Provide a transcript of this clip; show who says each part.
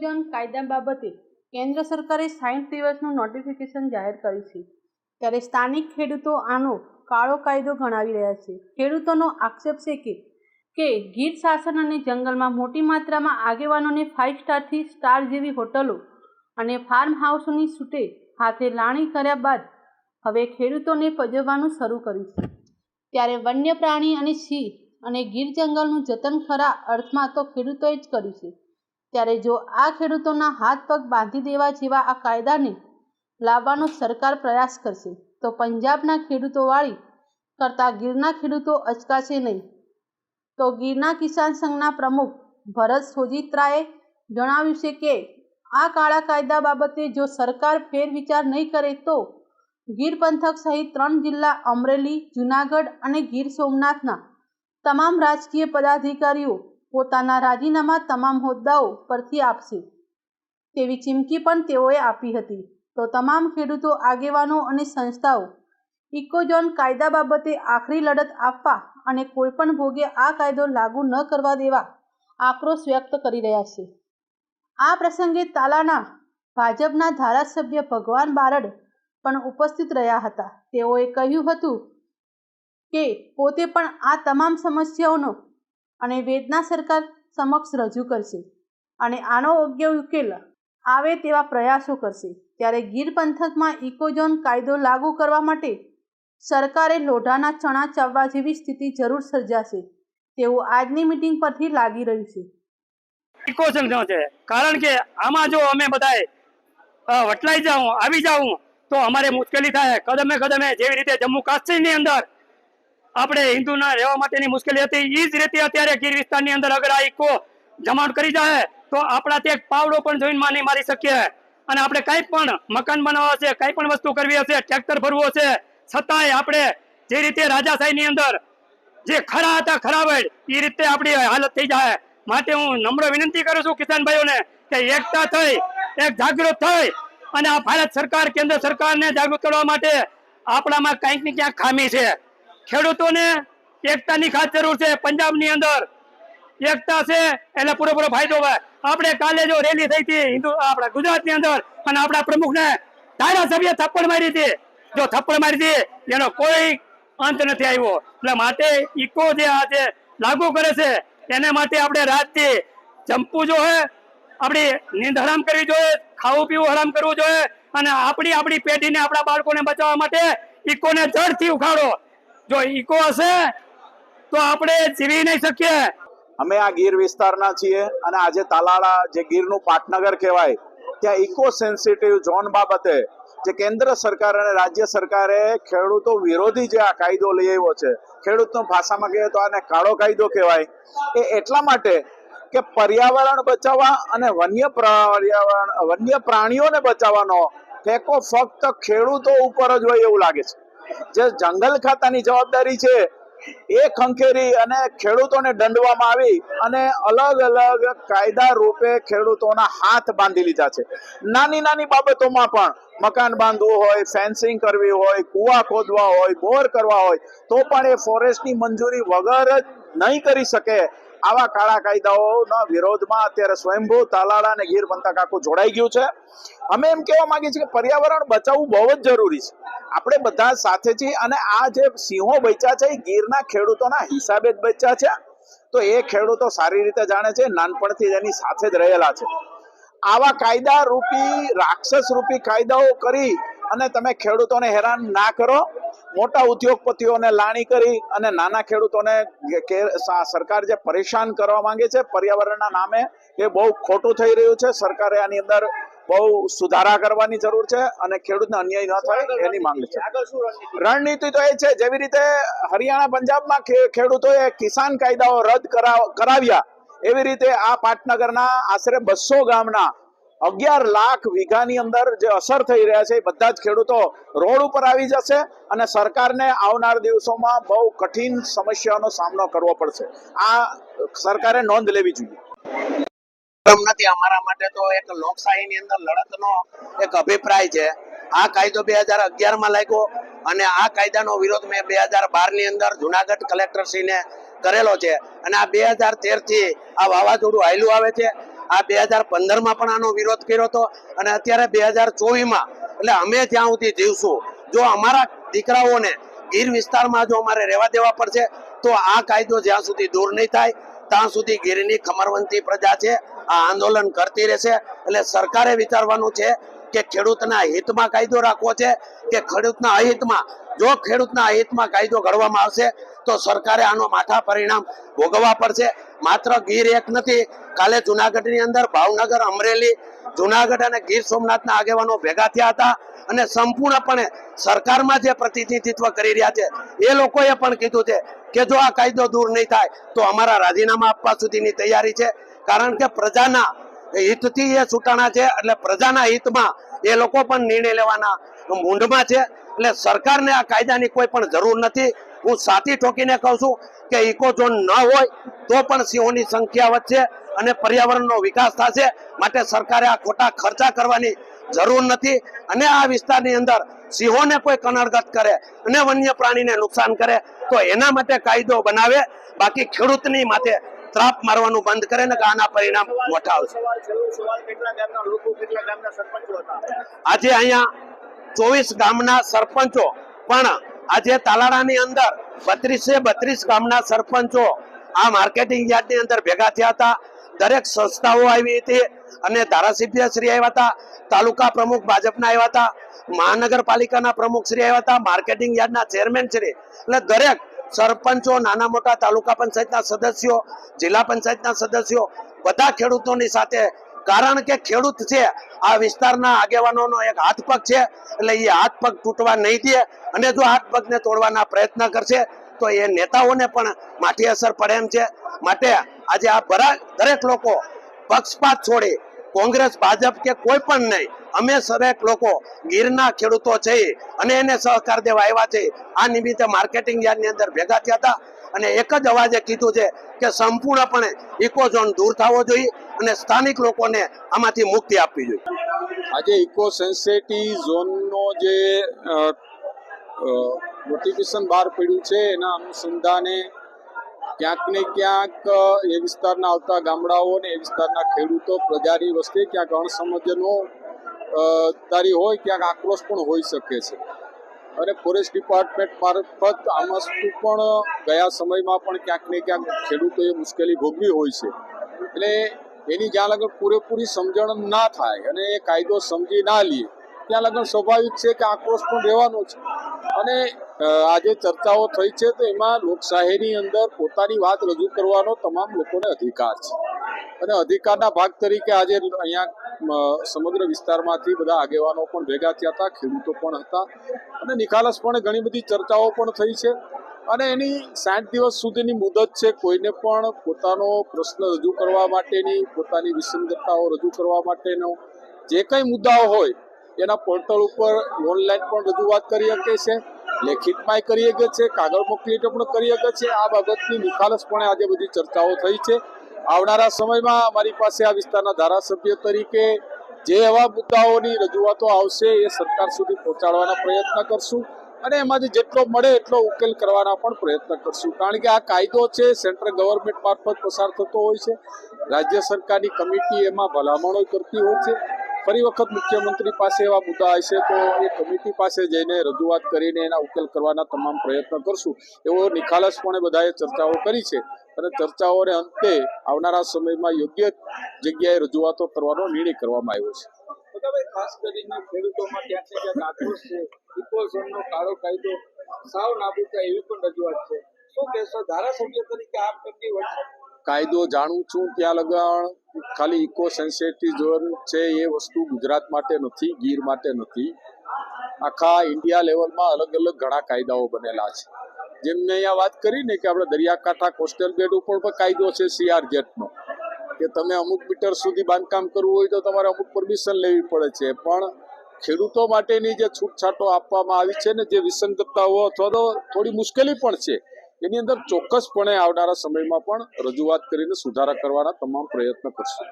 Speaker 1: Ecozone કાયદા બાબતે કેન્દ્ર સરકારે સાઠ દિવસનું નોટિફિકેશન જાહેર કર્યું છે. ત્યારે સ્થાનિક ખેડૂતો આનો કાળો કાયદો ગણાવી રહ્યા છે. ખેડૂતોનો આક્ષેપ છે કે કે ગીર શાસન અને જંગલમાં મોટી માત્રામાં આગેવાનોને ફાઇવ સ્ટારથી સ્ટાર જેવી હોટલો અને ફાર્મ હાઉસોની છૂટે હાથે લાણી કર્યા બાદ હવે ખેડૂતોને પજવવાનું શરૂ કર્યું છે. ત્યારે વન્ય પ્રાણી અને સિંહ અને ગીર જંગલનું જતન ખરા અર્થમાં તો ખેડૂતોએ જ કર્યું છે. ત્યારે જો આ ખેડૂતોના હાથ પગ બાંધી દેવા જેવા આ કાયદાને લાવવાનો સરકાર પ્રયાસ કરશે, તો પંજાબના ખેડૂતોવાળી કરતાં ગીરના ખેડૂતો અચકાશે નહીં. તો ગીરના કિસાન સંઘના પ્રમુખ ભરત સોજિત્રાએ જણાવ્યું છે કે, આ કાળા કાયદા બાબતે જો સરકાર ફેરવિચાર નહીં કરે તો ગીર પંથક સહિત ત્રણ જિલ્લા અમરેલી, જુનાગઢ અને ગીર સોમનાથના તમામ રાજકીય પદાધિકારીઓ પોતાના રાજીનામા તમામ હોદ્દાઓ પરથી આપશે. તેવી ચીમકી પણ તેઓએ આપી હતી. તો તમામ ખેડૂતો, આગેવાનો અને સંસ્થાઓ ઇકોઝોન કાયદા બાબતે આખરી લડત આપવા અને કોઈપણ ભોગે આ કાયદો લાગુ ન કરવા દેવા આક્રોશ વ્યક્ત કરી રહ્યા છે. આ પ્રસંગે તાલાના ભાજપના ધારાસભ્ય ભગવાન બારડ પણ ઉપસ્થિત રહ્યા હતા. તેઓએ કહ્યું હતું કે, પોતે પણ આ તમામ સમસ્યાઓનો અને વેદના સરકાર સમક્ષ રજૂ કરશે અને આનો યોગ્ય ઉકેલ આવે તેવા પ્રયાસો કરશે. ત્યારે ગીર પંથકમાં ઇકોઝોન કાયદો લાગુ કરવા માટે સરકારે લોઢાના ચણા ચાવવા જેવી સ્થિતિ જરૂર સર્જાશે. તેવું આજની મિટિંગ પરથી લાગી રહ્યું છે.
Speaker 2: ઇકોસન છે? કારણ કે આમાં જો અમે બધાએ વટલાઈ જાઉં, આવી જાઉં, તો અમારે મુશ્કેલી થાય. કદમે કદમે જેવી રીતે જમ્મુ કાશ્મીરની અંદર આપણે હિન્દુના રહેવા માટેની મુશ્કેલી હતી. એ જ રીતે અત્યારે ગીર વિસ્તારની અંદર અગર આ ઇકો જમાણ કરી જાય તો આપણા ત્યાં પાવડો પણ જોઈને માની મારી શકીએ. અને આપણે કંઈ પણ મકાન બનાવવા છે કંઈ પણ વસ્તુ કરવી હશે ટ્રેક્ટર ભરવું હશે છતાંય આપણે જે રીતે રાજાશાહીની અંદર જે ખરા હતા ખરાબડ એ રીતે આપણી હાલત થઈ જાય. માટે હું નમ્ર વિનંતી કરું છું કિસાન ભાઈઓને કે એકતા થઈ એક જાગૃત થઈ અને આ ભારત સરકાર કેન્દ્ર સરકારને જાગૃત કરવા માટે આપણામાં કંઈક ને ક્યાંક ખામી છે. ખેડૂતોને એકતાની ખાસ જરૂર છે પંજાબની અંદર. એકતા છે એટલે પૂરેપૂરો ફાયદો હોય. આપણે કાલે જો રેલી થઈ હતી હિન્દુ આપણા ગુજરાતની અંદર, અને આપણા પ્રમુખને ધારાસભ્ય થપ્પડ મારી હતી. જો થપ્પડ મારી હતી, એનો કોઈ અંત નથી આવ્યો. એટલે માટે ઇકો જે આ છે લાગુ કરે છે, એને માટે આપણે રાતથી જંપવું જોઈએ, આપણી નીંદ હરામ કરવી જોઈએ, ખાવું પીવું હરામ કરવું જોઈએ, અને આપણી આપણી પેઢીને આપણા બાળકોને બચાવવા માટે ઇકોને જડથી ઉખાડો. જો ઇકો હશે, તો આપણે જીવી નહીં શકીએ.
Speaker 3: અમે આ ગીર વિસ્તારના છીએ અને આજે તાલાળા જે ગીરનું પાટનગર કહેવાય, ત્યાં ઇકો સેન્સિટિવ ઝોન બાબતે જે કેન્દ્ર સરકાર અને રાજ્ય સરકારે ખેડૂતો વિરોધી જે આ કાયદો લઈ આવ્યો છે, ખેડૂતનો ભાષામાં કહીએ તો આને કાળો કાયદો કહેવાય, એ એટલા માટે કે પર્યાવરણ બચાવવા અને વન્ય પર્યાવરણ, વન્ય પ્રાણીઓને બચાવવાનો ટેકો ફક્ત ખેડૂતો ઉપર જ હોય એવું લાગે છે. જે જંગલ ખાતાની જવાબદારી છે, એ ખંખેરી અને ખેડૂતોને દંડવામાં આવી અને અલગ અલગ કાયદા રૂપે ખેડૂતોના હાથ બાંધી લીધા છે. નાની નાની બાબતોમાં પણ મકાન બાંધવું હોય ફેન્સિંગ કરવી હોય, કુવા ખોદવા હોય, બોર કરવા હોય, તો પણ એ ફોરેસ્ટની મંજૂરી વગર જ નહીં કરી શકે. આવા કાળા કાયદાઓના વિરોધમાં અત્યારે સ્વયંભૂ તાલાળા અને ગીર પંથક આખું જોડાઈ ગયું છે. અમે એમ કહેવા માંગીએ છીએ કે પર્યાવરણ બચાવવું બહુ જ જરૂરી છે. આપણે બધા સાથે છીએ અને આ જે સિંહો બચ્યા છે, એ ગીરના ખેડૂતોના હિસાબે જ બચ્યા છે. તો એ ખેડૂતો સારી રીતે જાણે છે, નાનપણથી એની સાથે જ રહેલા છે. આવા કાયદા રૂપી રાક્ષસ રૂપી કાયદાઓ કરી અને તમે ખેડૂતોને હેરાન ના કરો. મોટા ઉદ્યોગપતિઓને લાણી કરી અને નાના ખેડૂતોને સરકાર જે પરેશાન કરવા માંગે છે, પર્યાવરણના નામે, એ બહુ ખોટું થઈ રહ્યું છે. સરકારે આની અંદર બહુ સુધારા કરવાની જરૂર છે અને ખેડૂતને અન્યાય ન થાય એની માંગ છે. રણનીતિ? તો એ છે જેવી રીતે હરિયાણા પંજાબમાં ખેડૂતોએ કિસાન કાયદાઓ રદ કરાવ્યા એવી રીતે આ પાટનગરના આશરે બસો ગામના અગિયાર લાખ વીઘાની અંદર જે અસર થઈ રહ્યા છે એ બધા જ ખેડૂતો રોડ ઉપર આવી જશે અને સરકારને આવનાર દિવસોમાં બહુ કઠિન સમસ્યાનો સામનો કરવો પડશે. આ સરકારે નોંધ લેવી જોઈએ.
Speaker 4: એમ નથી. અમારા માટે તો એક લોકશાહીની અંદર લડતનો એક અભિપ્રાય છે. આ કાયદો બે હજાર અગિયારમાં લાગ્યો અને આ કાયદાનો વિરોધ મેં બે હજાર બારની અંદર જુનાગઢ કલેક્ટરશ્રીને કરેલો છે. અને આ બે હજાર તેરથી આ વાવાઝોડું હાલ્યું આવે છે. આ બે હજાર પંદરમાં પણ આનો વિરોધ કર્યો હતો. અને અત્યારે બે હજાર ચોવીસમાં, એટલે અમે જ્યાં સુધી જીવશું, જો અમારા દીકરાઓને ગીર વિસ્તારમાં જો અમારે રહેવા દેવા પડશે, તો આ કાયદો જ્યાં સુધી દૂર નહીં થાય, ત્યાં સુધી ગીરની ખમરવંતી પ્રજા છે. આ આંદોલન કરતી રહેશે. એટલે સરકારે વિચારવાનું છે કે ખેડૂતના હિતમાં કાયદો રાખવો છે કે ખેડૂતના અહિતમાં? જો ખેડૂતના અહિતમાં કાયદો ઘડવામાં આવશે, તો સરકારે આનો માથા પરિણામ ભોગવવા પડશે. માત્ર ગીર એક નથી, કાલે જુનાગઢની અંદર ભાવનગર, અમરેલી, જુનાગઢ અને ગીર સોમનાથના આગેવાનો ભેગા થયા હતા અને સંપૂર્ણપણે સરકારમાં જે પ્રતિનિધિત્વ કરી રહ્યા છે, એ લોકોએ પણ કીધું છે કે જો આ કાયદો દૂર નહીં થાય, તો અમારા રાજીનામા આપવા સુધીની તૈયારી છે. કારણ કે પ્રજાના હિતથી એ છૂટાણા છે, એટલે પ્રજાના હિતમાં એ લોકો પણ નિર્ણય લેવાના મૂંઢમાં છે. એટલે સરકારને આ કાયદાની કોઈ પણ જરૂર નથી. હું સાથી ઠોકીને કહું છું કે ઇકો ઝોન ન હોય તો પણ સિંહોની સંખ્યા વધશે અને પર્યાવરણનો વિકાસ થશે. માટે સરકારે આ ખોટા ખર્ચા કરવાની જરૂર નથી. અને આ વિસ્તારની અંદર સિંહોને કોઈ કનડગત કરે અને વન્ય પ્રાણીને નુકસાન કરે તો એના માટે કાયદો બનાવે. બાકી ખેડૂતની માથે ત્રાપ મારવાનું બંધ કરે ને કે આના પરિણામ મોટા આવશે. આજે અહીંયા ચોવીસ ગામના સરપંચો પણ આજે તાલાળાની અંદર બત્રીસે બત્રીસ ગામના સરપંચો આ માર્કેટિંગ યાર્ડની અંદર ભેગા થયા હતા. દરેક સંસ્થાઓ આવી હતી અને ધારાસભ્ય શ્રી આવ્યા હતા તાલુકા પ્રમુખ ભાજપના આવ્યા હતા મહાનગરપાલિકાના પ્રમુખ શ્રી આવ્યા હતા માર્કેટિંગ યાર્ડના ચેરમેન શ્રી. એટલે દરેક સરપંચો, નાના મોટા તાલુકા પંચાયતના સદસ્યો, જિલ્લા પંચાયતના સદસ્યો, બધા ખેડૂતોની સાથે. કારણ કે ખેડૂત છે, આ વિસ્તારના આગેવાનોનો એક હાથ પગ છે, એટલે એ હાથ પગ તૂટવા નહીં દે. અને જો હાથ પગને તોડવાના પ્રયત્ન કરશે, તો એ નેતાઓને પણ માઠી અસર પડે એમ છે. માટે આજે આ દરેક લોકો પક્ષપાત છોડી કોંગ્રેસ, ભાજપ કે કોઈ પણ નહીં અમે સરેક લોકો ગીરના ખેડૂતો છે અને એને સહકાર દેવા આવ્યા છે આ નિમિત્તે માર્કેટિંગ યાર્ડની અંદર ભેગા થયા હતા અને એક જ અવાજે કીધું છે કે સંપૂર્ણપણે ઇકોઝોન દૂર થવો જોઈએ અને સ્થાનિક લોકોને આમાંથી મુક્તિ આપવી જોઈએ.
Speaker 5: આજે ઇકો સેન્સિટી ઝોનનો જે નોટિફિકેશન બહાર પડ્યું છે, એના અનુસંધાને ક્યાંક ને ક્યાંક એ વિસ્તારના આવતા ગામડાઓ ને એ વિસ્તારના ખેડૂતો પ્રજાની વસ્તી, ક્યાંક અણસમજનો તારી હોય ક્યાંક આક્રોશ પણ હોઈ શકે છે. અને ફોરેસ્ટ ડિપાર્ટમેન્ટ મારફત આમાં પણ ગયા સમયમાં પણ ક્યાંક ને ક્યાંક ખેડૂતોએ મુશ્કેલી ભોગવી હોય છે. એટલે એની જ્યાં લગન પૂરેપૂરી સમજણ ના થાય અને એ કાયદો સમજી ના લે, ત્યાં લગન સ્વાભાવિક છે કે આક્રોશ પણ રહેવાનો છે. અને આજે ચર્ચાઓ થઈ છે તો એમાં લોકશાહીની અંદર પોતાની વાત રજૂ કરવાનો તમામ લોકોને અધિકાર છે. અને અધિકારના ભાગ તરીકે આજે અહીંયા સમગ્ર વિસ્તારમાંથી બધા આગેવાનો પણ ભેગા થયા હતા, ખેડૂતો પણ હતા અને નિખાલસપણે ઘણી બધી ચર્ચાઓ પણ થઈ છે. અને એની સાઠ દિવસ સુધીની મુદત છે, કોઈને પણ પોતાનો પ્રશ્ન રજૂ કરવા માટેની, પોતાની વિસંગતતાઓ રજૂ કરવા માટેનો. જે કંઈ મુદ્દાઓ હોય, એના પોર્ટલ ઉપર ઓનલાઈન પણ રજૂઆત કરી શકે છે, લેખિતમાંય કરી શકે છે, કાગળ મોકલીને પણ કરી શકે છે. આ બાબતની નિખાલસપણે આજે બધી ચર્ચાઓ થઈ છે. આવનારા સમયમાં અમારી પાસે આ વિસ્તારના ધારાસભ્ય તરીકે જે એવા મુદ્દાઓની રજૂઆતો આવશે એ સરકાર સુધી પહોંચાડવાના પ્રયત્ન કરશું અને એમાંથી જેટલો મળે એટલો ઉકેલ કરવાના પણ પ્રયત્ન કરશું. કારણ કે આ કાયદો છે, સેન્ટ્રલ ગવર્મેન્ટ મારફત પસાર થતો હોય છે. રાજ્ય સરકારની કમિટી એમાં ભલામણો કરતી હોય છે. ફરી વખત મુખ્યમંત્રી પાસે એવા મુદ્દા હશે તો એ કમિટી પાસે જઈને રજૂઆત કરીને એના ઉકેલ કરવાના તમામ પ્રયત્ન કરશું. એવો નિખાલસપણે બધાએ ચર્ચાઓ કરી છે. અને ચર્ચાઓને અંતે આવનારા સમયમાં યોગ્ય જગ્યાએ રજૂઆતો કરવાનો નિર્ણય કરવામાં આવ્યો છે.
Speaker 6: ખાસ કરીને ખેડૂતોમાં ક્યાંક ને ક્યાંક આક્રોશ છે ઇકોઝોનનો કાળો કાયદો સાવ નાબૂદ થાય એવી પણ રજૂઆત છે. શું કહેશો ધારાસભ્ય તરીકે આપ
Speaker 5: કાયદો જાણું છું ત્યાં લગણ ખાલી ઇકો સેન્સિટિવ ઝોન છે એ વસ્તુ ગુજરાત માટે નથી ગીર માટે નથી. આખા ઇન્ડિયા લેવલમાં અલગ અલગ ઘણા કાયદાઓ બનેલા છે. જેમ મેં અહીંયા વાત કરી ને કે આપણે દરિયાકાંઠા કોસ્ટલ બેડ ઉપર પણ કાયદો છે સીઆરજેટનો કે તમે અમુક મીટર સુધી બાંધકામ કરવું હોય તો તમારે અમુક પરમિશન લેવી પડે છે. પણ ખેડૂતો માટેની જે છૂટછાટો આપવામાં આવી છે ને જે વિસંગતતાઓ અથવા તો થોડી મુશ્કેલી પણ છે, એની અંદર ચોક્કસપણે આવનારા સમયમાં પણ રજૂઆત કરીને સુધારા કરવાના તમામ પ્રયત્ન કરશું.